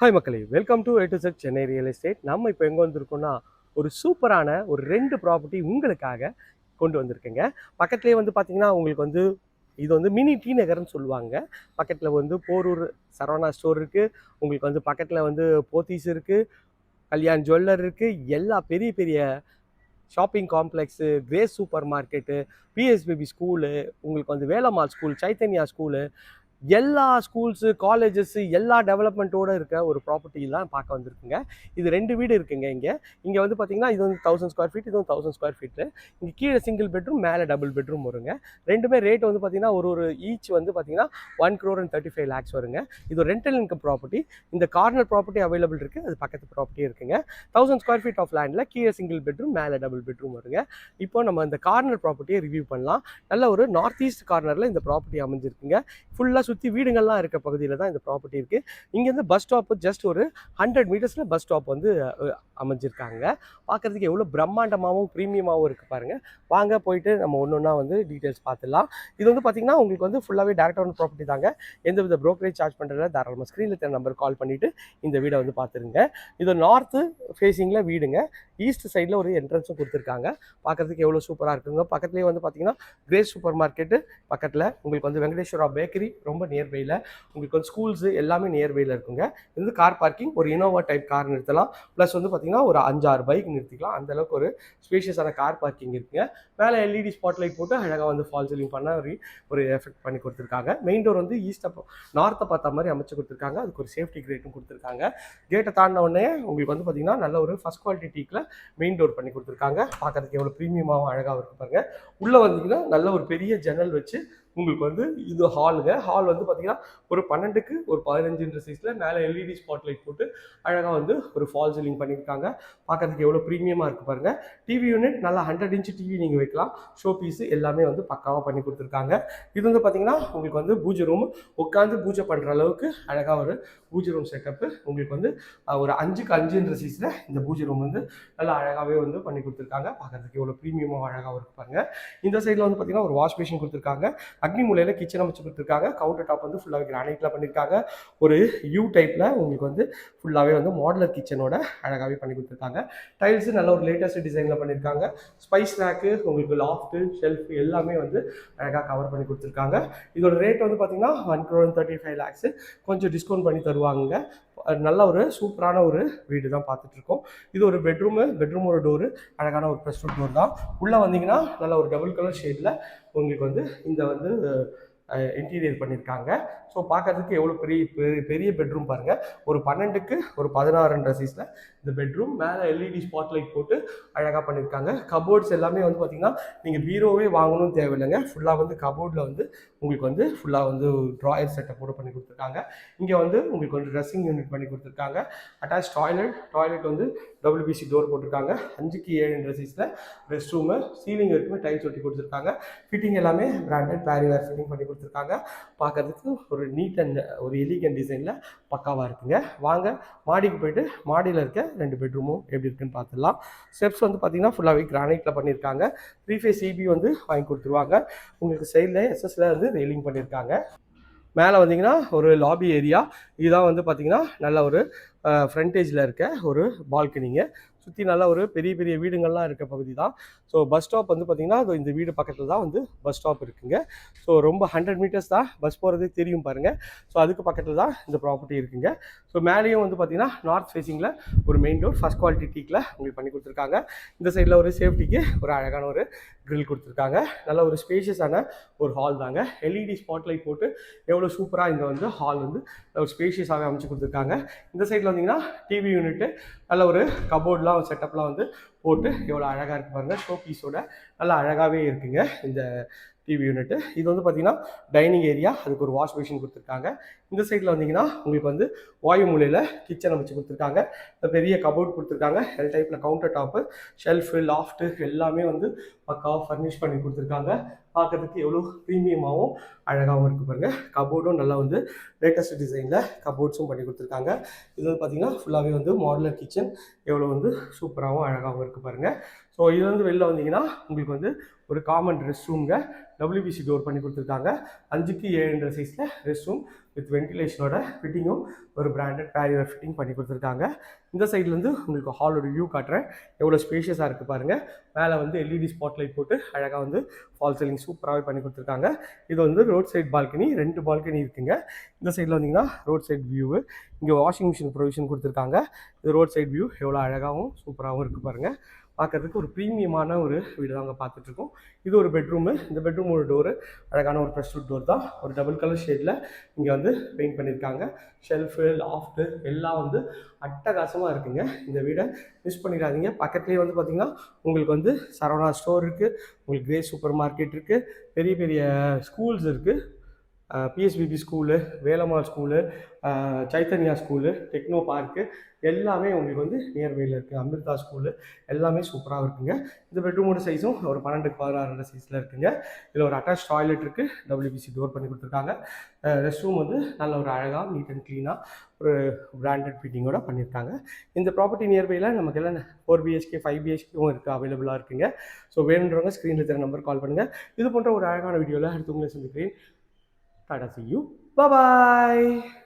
Hi மக்களே. Welcome to எட்டு set Chennai real estate நம்ம இப்போ எங்கே வந்திருக்கோம்னா ஒரு சூப்பரான ஒரு ரெண்டு ப்ராப்பர்ட்டி உங்களுக்காக கொண்டு வந்திருக்கேங்க. பக்கத்துலேயே வந்து பார்த்தீங்கன்னா உங்களுக்கு வந்து இது வந்து மினி டி நகர்னு சொல்லுவாங்க. பக்கத்தில் வந்து போரூர் சரவணா ஸ்டோர் இருக்குது உங்களுக்கு வந்து பக்கத்தில் வந்து போத்தீஸ் இருக்குது கல்யாண் ஜுவல்லர் இருக்குது எல்லா பெரிய பெரிய shopping complex Grace super market PSBB school உங்களுக்கு வந்து வேலம்மாள் ஸ்கூல் சைத்தன்யா ஸ்கூலு எல்லா ஸ்கூல்ஸு காலேஜஸ்ஸு எல்லா டெவலப்மெண்ட்டோடு இருக்க ஒரு ப்ராப்பர்ட்டி தான் பார்க்க வந்திருக்குங்க. இது ரெண்டு வீடு இருக்குங்க இங்கே. இங்கே வந்து பார்த்தீங்கன்னா இது வந்து தௌசண்ட் ஸ்கொயர் ஃபீட் இது வந்து தௌசண்ட் ஸ்கொயர் ஃபீட்டு இங்கே கீழே சிங்கிள் பெட்ரூம் மேலே டபுள் பெட்ரூம் வருங்க. ரெண்டுமே ரேட் வந்து பார்த்தீங்கன்னா ஒரு ஒரு ஈச் வந்து பார்த்தீங்கன்னா one crore and thirty five lakhs வருங்க. இது ஒரு ரெண்டல் இன்கம் ப்ராப்பர்ட்டி இந்த கார்னர் ப்ராப்பர்ட்டி அவைலபிள் இருக்குது அது பக்கத்து ப்ராப்பர்ட்டி இருக்குங்க. தௌசண்ட் ஸ்கொயர் ஃபீட் ஆஃப் லேண்டில் கீழே சிங்கிள் பெட்ரூம் மேலே டபுள் பெட்ரூம் வருங்க. இப்போ நம்ம இந்த கார்னர் ப்ராப்பர்ட்டியை ரிவ்யூ பண்ணலாம். நல்ல ஒரு நார்த் ஈஸ்ட் கார்னரில் இந்த ப்ராப்பர்ட்டி அமைஞ்சிருக்குங்க. ஃபுல்லாக சுற்றி வீடுங்கள்லாம் இருக்க பகுதியில் தான் இந்த ப்ராப்பர்ட்டி இருக்குது இங்கேருந்து பஸ் ஸ்டாப்பு ஜஸ்ட் ஒரு ஹண்ட்ரட் மீட்டர்ஸில் பஸ் ஸ்டாப் வந்து அமைஞ்சிருக்காங்க. பார்க்குறதுக்கு எவ்வளோ பிரம்மாண்டமாகவும் ப்ரீமியமாகவும் இருக்குது பாருங்கள் வாங்க போயிட்டு நம்ம ஒன்று ஒன்றா வந்து டீட்டெயில்ஸ் பார்த்துடலாம். இது வந்து பார்த்திங்கன்னா உங்களுக்கு வந்து ஃபுல்லாகவே டேரக்ட் ஒன் ப்ராப்பர்ட்டி தாங்க. எந்த வித ப்ரோக்கரேஜ் சார்ஜ் பண்ணுறதுல தாராளமாக ஸ்க்ரீனில் தெரிய நம்பர் கால் பண்ணிவிட்டு இந்த வீடை வந்து பார்த்துருங்க. இது நார்த்து ஃபேஸிங்கில் வீடுங்க. ஈஸ்ட் சைடில் ஒரு என்ட்ரன்ஸும் கொடுத்துருக்காங்க. பார்க்குறதுக்கு எவ்வளோ சூப்பராக இருக்குங்க. பக்கத்துலேயே வந்து பார்த்தீங்கன்னா கிரேஸ் சூப்பர் மார்க்கெட்டு பக்கத்தில் உங்களுக்கு வந்து வெங்கடேஸ்வரா பேக்கரி ரொம்ப நியர்பையில் உங்களுக்கு வந்து ஸ்கூல்ஸு எல்லாமே நியர்பையில் இருக்குங்க. இது வந்து கார் பார்க்கிங் ஒரு இனோவா டைப் கார் நிறுத்தலாம். ப்ளஸ் வந்து பார்த்தீங்கன்னா ஒரு அஞ்சாறு பைக் நிறுத்திக்கலாம். அந்த அளவுக்கு ஒரு ஸ்பேஷியஸான கார் பார்க்கிங் இருக்குங்க. மேலே எல்இடி ஸ்பாட் லைட் போட்டு அழகாக வந்து ஃபால் சீலிங் பண்ண ஒரு ஒரு எஃபெக்ட் பண்ணி கொடுத்துருக்காங்க. மெயின் டோர் வந்து ஈஸ்ட்டை நார்த்தை பார்த்த மாதிரி அமைச்சு கொடுத்துருக்காங்க. அதுக்கு ஒரு சேஃப்டி கிரேட்டும் கொடுத்துருக்காங்க. கேட்டை தாண்டின உடனே உங்களுக்கு வந்து பார்த்தீங்கன்னா நல்ல ஒரு ஃபஸ்ட் குவாலிட்டி டீக்கில் மெயின் டோர் பண்ணி கொடுத்துருக்காங்க. பார்க்கறதுக்கு எவ்வளோ ப்ரீமியமாகவும் அழகாகவும் இருக்கு பாருங்கள் உள்ளே வந்தீங்கன்னா நல்ல ஒரு பெரிய ஜன்னல் வச்சு உங்களுக்கு வந்து இது ஹாலுங்க ஹால் வந்து பார்த்தீங்கன்னா ஒரு பன்னெண்டுக்கு ஒரு பதினஞ்சுன்ற சைஸில் மேலே எல்இடி ஸ்பாட் லைட் போட்டு அழகாக வந்து ஒரு ஃபால் சீலிங் பண்ணியிருக்காங்க பார்க்கறதுக்கு எவ்வளோ ப்ரீமியமாக இருக்குது பாருங்கள் டிவி யூனிட் நல்லா ஹண்ட்ரட் இன்ச் டிவி நீங்கள் வைக்கலாம். ஷோ பீஸு எல்லாமே வந்து பக்காவாக பண்ணி கொடுத்துருக்காங்க. இது வந்து பார்த்தீங்கன்னா உங்களுக்கு வந்து பூஜை ரூம் உட்காந்து பூஜை பண்ணுற அளவுக்கு அழகாக ஒரு பூஜை ரூம் செட்டப்பு உங்களுக்கு வந்து ஒரு அஞ்சுக்கு அஞ்சுன்ற சைஸில் இந்த பூஜை ரூம் வந்து நல்லா அழகாகவே வந்து பண்ணி கொடுத்துருக்காங்க. பார்க்குறதுக்கு எவ்வளோ ப்ரீமியமாக அழகாக இருப்பாங்க இந்த சைடில் வந்து பார்த்தீங்கன்னா ஒரு வாஷ் மிஷின் கொடுத்துருக்காங்க. அக்னி மூலையில் கிச்சன் அமைச்சு கொடுத்துருக்காங்க. கவுண்டர் டாப் வந்து ஃபுல்லாகவே கிரானைட்டில் பண்ணியிருக்காங்க ஒரு யூ டைப்பில் உங்களுக்கு வந்து ஃபுல்லாகவே வந்து மாடலர் கிச்சனோட அழகாகவே பண்ணி கொடுத்துருக்காங்க. டைல்ஸு நல்ல ஒரு லேட்டஸ்ட் டிசைனில் பண்ணியிருக்காங்க ஸ்பைஸ் ரேக்கு உங்களுக்கு லாஃப்ட்டு ஷெல்ஃப் எல்லாமே வந்து அழகாக கவர் பண்ணி கொடுத்துருக்காங்க. இதோட ரேட் வந்து பார்த்தீங்கன்னா one crore thirty five lakhs கொஞ்சம் டிஸ்கவுண்ட் பண்ணி தருவாங்க நல்ல ஒரு சூப்பரான ஒரு வீடு தான் பார்த்துட்ருக்கோம். இது ஒரு பெட்ரூமு பெட்ரூம் ஒரு டோரு அழகான ஒரு ப்ரெஸ்ட் டோர் தான். உள்ளே வந்தீங்கன்னா நல்ல ஒரு டபுள் கலர் ஷேடில் உங்களுக்கு வந்து இந்த வந்து இன்டீரியர் பண்ணியிருக்காங்க ஸோ பார்க்கறதுக்கு எவ்வளோ பெரிய பெரிய- பெரிய பெட்ரூம் பாருங்கள் ஒரு பன்னெண்டுக்கு ஒரு பதினாறுன்ற சைஸில் இந்த பெட்ரூம் மேலே எல்இடி ஸ்பாட் லைட் போட்டு அழகாக பண்ணியிருக்காங்க கபோர்ட்ஸ் எல்லாமே வந்து பார்த்திங்கன்னா நீங்கள் பீரோவே வாங்கணும்னு தேவையில்லைங்க. ஃபுல்லாக வந்து கபோர்டில் வந்து உங்களுக்கு வந்து ஃபுல்லாக வந்து ட்ராயர் செட்டப் கூட பண்ணி கொடுத்துருக்காங்க. இங்கே வந்து உங்களுக்கு வந்து ட்ரெஸ்ஸிங் யூனிட் பண்ணி கொடுத்துருக்காங்க. அட்டாச் டாய்லெட் டாய்லெட் வந்து டபிள்யூபிசி டோர் போட்டிருக்காங்க. அஞ்சுக்கு ஏழுன்ற சைஸில் ரெஸ்ட் ரூமு சீலிங் வரைக்குமே டைல்ஸ் ஒட்டி கொடுத்துருக்காங்க. ஃபிட்டிங் எல்லாமே பிராண்டட் பேரிவேர் ஃபிட்டிங் பண்ணி கொடுத்துருக்காங்க. பார்க்கறதுக்கு ஒரு நீட் அண்ட் ஒரு எலிகன் டிசைனில் பக்காவாக இருக்குங்க. வாங்க மாடிக்கு போயிட்டு மாடியில் இருக்க ரெண்டு பெட்ரூமும் எப்படி இருக்குன்னு பார்த்துடலாம். ஸ்டெப்ஸ் வந்து பார்த்தீங்கன்னா ஃபுல்லாகவே கிரானைட்டில் பண்ணியிருக்காங்க. த்ரீ ஃபேஸ் சிபி வந்து வாங்கி கொடுத்துருவாங்க. உங்களுக்கு சைடில் எஸ்எஸ்ல வந்து ரெயிலிங் பண்ணியிருக்காங்க. மேலே வந்தீங்கன்னா ஒரு லாபி ஏரியா இதுதான் வந்து பார்த்தீங்கன்னா நல்ல ஒரு ஃப்ரண்டேஜில் இருக்க ஒரு பால்கனிங்க சுற்றி நல்லா ஒரு பெரிய பெரிய வீடுங்கள்லாம் இருக்க பகுதி தான் ஸோ பஸ் ஸ்டாப் வந்து பார்த்திங்கன்னா இந்த வீடு பக்கத்தில் தான் வந்து பஸ் ஸ்டாப் இருக்குங்க. ஸோ ரொம்ப ஹண்ட்ரட் மீட்டர்ஸ் தான் பஸ் போகிறதே தெரியும் பாருங்கள் ஸோ அதுக்கு பக்கத்தில் தான் இந்த ப்ராப்பர்ட்டி இருக்குங்க. ஸோ மேலேயும் வந்து பார்த்திங்கன்னா நார்த் ஃபேஸிங்கில் ஒரு மெயின் டோர் ஃபஸ்ட் குவாலிட்டி டீக்கில் உங்களுக்கு பண்ணி கொடுத்துருக்காங்க. இந்த சைடில் ஒரு சேஃப்டிக்கு ஒரு அழகான ஒரு க்ரில் கொடுத்துருக்காங்க. நல்ல ஒரு ஸ்பேஷியஸான ஒரு ஹால் தாங்க. எல்இடி ஸ்பாட் லைட் போட்டு எவ்வளோ சூப்பராக இந்த வந்து ஹால் வந்து ஒரு ஸ்பேஷியஸாகவே அமைச்சு கொடுத்துருக்காங்க. இந்த சைடில் வந்தீங்கன்னா டிவி யூனிட்டு நல்ல ஒரு கபோர்ட்லாம் செட்டப்லாம் வந்து போட்டு எவ்வளோ அழகாக இருக்கு பாருங்கள் ஷோ பீஸோட நல்லா அழகாகவே இருக்குங்க இந்த டிவி யூனிட்டு இது வந்து பார்த்தீங்கன்னா டைனிங் ஏரியா அதுக்கு ஒரு வாஷ் மிஷின் கொடுத்துருக்காங்க. இந்த சைடில் வந்தீங்கன்னா உங்களுக்கு வந்து வாயு மூலையில் கிச்சன் அமைச்சு கொடுத்துருக்காங்க. இந்த பெரிய கபோர்ட் கொடுத்துருக்காங்க. எல் டைப்பில் கவுண்டர் டாப்பு ஷெல்ஃபு லாஃப்ட்டு எல்லாமே வந்து பக்காவாக ஃபர்னிஷ் பண்ணி கொடுத்துருக்காங்க. பார்க்கறதுக்கு எவ்வளோ ப்ரீமியமாகவும் அழகாகவும் இருக்குது பாருங்கள் கபோர்டும் நல்லா வந்து லேட்டஸ்ட் டிசைனில் கபோர்ட்ஸும் பண்ணி கொடுத்துருக்காங்க. இது வந்து பார்த்தீங்கன்னா ஃபுல்லாகவே வந்து மாடுலர் கிச்சன் எவ்வளோ வந்து சூப்பராகவும் அழகாகவும் இருக்குது பாருங்கள் ஸோ இது வந்து வெளில வந்தீங்கன்னா உங்களுக்கு வந்து ஒரு காமன் ரெஸ்ட் ரூம்ங்க டபிள்யூபிசி டோர் பண்ணி கொடுத்துருக்காங்க. அஞ்சுக்கு ஏழுன்ற சைஸில் ரெஸ்ட் ரூம் வித் வென்டிலேஷனோட ஃபிட்டிங்கும் ஒரு பிராண்டட் பேரியர் ஃபிட்டிங் பண்ணி கொடுத்துருக்காங்க. இந்த சைட்லேருந்து உங்களுக்கு ஹாலோட வியூ காட்டுறேன். எவ்வளோ ஸ்பேஷியஸாக இருக்குது பாருங்கள் மேலே வந்து எல்இடி ஸ்பாட்லைட் போட்டு அழகாக வந்து ஃபால் சீலிங் சூப்பராகவே பண்ணி கொடுத்துருக்காங்க. இது வந்து ரோட் சைட் பால்கனி ரெண்டு பால்கனி இருக்குங்க. இந்த சைடில் வந்தீங்கன்னா ரோட் சைட் வியூவு இங்கே வாஷிங் மிஷின் ப்ரொவிஷன் கொடுத்துருக்காங்க. இது ரோட் சைட் வியூ எவ்வளோ அழகாகவும் சூப்பராகவும் இருக்குது பாருங்கள் பார்க்கறதுக்கு ஒரு ப்ரீமியமான ஒரு வீடு தாங்க பார்த்துட்ருக்கோம் இது ஒரு பெட்ரூமு இந்த பெட்ரூமோட டோரு அழகான ஒரு ப்ரெஸ் டோர் தான். ஒரு டபுள் கலர் ஷேடில் இங்கே வந்து பெயிண்ட் பண்ணியிருக்காங்க ஷெல்ஃபு லாஃப்ட்டு எல்லாம் வந்து அட்டகாசமாக இருக்குங்க. இந்த வீடை மிஸ் பண்ணிடாதீங்க. பக்கத்துலேயே வந்து பார்த்திங்கன்னா உங்களுக்கு வந்து சரவணா ஸ்டோர் இருக்குது உங்களுக்கு கிரே சூப்பர் மார்க்கெட் இருக்குது பெரிய பெரிய ஸ்கூல்ஸ் இருக்குது PSBB school Velammal school Chaitanya school techno park எல்லாமே உங்களுக்கு வந்து நியர்பையில் இருக்குது அமிர்தா ஸ்கூலு எல்லாமே சூப்பராக இருக்குங்க. இந்த பெட்ரூமோட சைஸும் ஒரு பன்னெண்டுக்கு பதினாறு சைஸில் இருக்குங்க. இதில் ஒரு அட்டாச் டாய்லெட் இருக்குது டபிள்யூபிசி டோர் பண்ணி கொடுத்துருக்காங்க. ரெஸ்ட் ரூம் வந்து நல்ல ஒரு அழகாக நீட் அண்ட் க்ளீனாக ஒரு பிராண்டட் ஃபிட்டிங்கோட பண்ணியிருக்காங்க. இந்த ப்ராப்பர்ட்டி நியர்பையில் நமக்கு எல்லாம் ஃபோர் பிஹெச்கே ஃபைவ் பிஹெச்கேவும் இருக்குது அவைலபிளாக இருக்குங்க. ஸோ வேணுன்றவங்க ஸ்க்ரீனில் தர நம்பர் கால் பண்ணுங்கள் இது போன்ற ஒரு அழகான வீடியோவில் அடுத்து உங்களை சந்திக்கிறேன். Tata see you. Bye bye.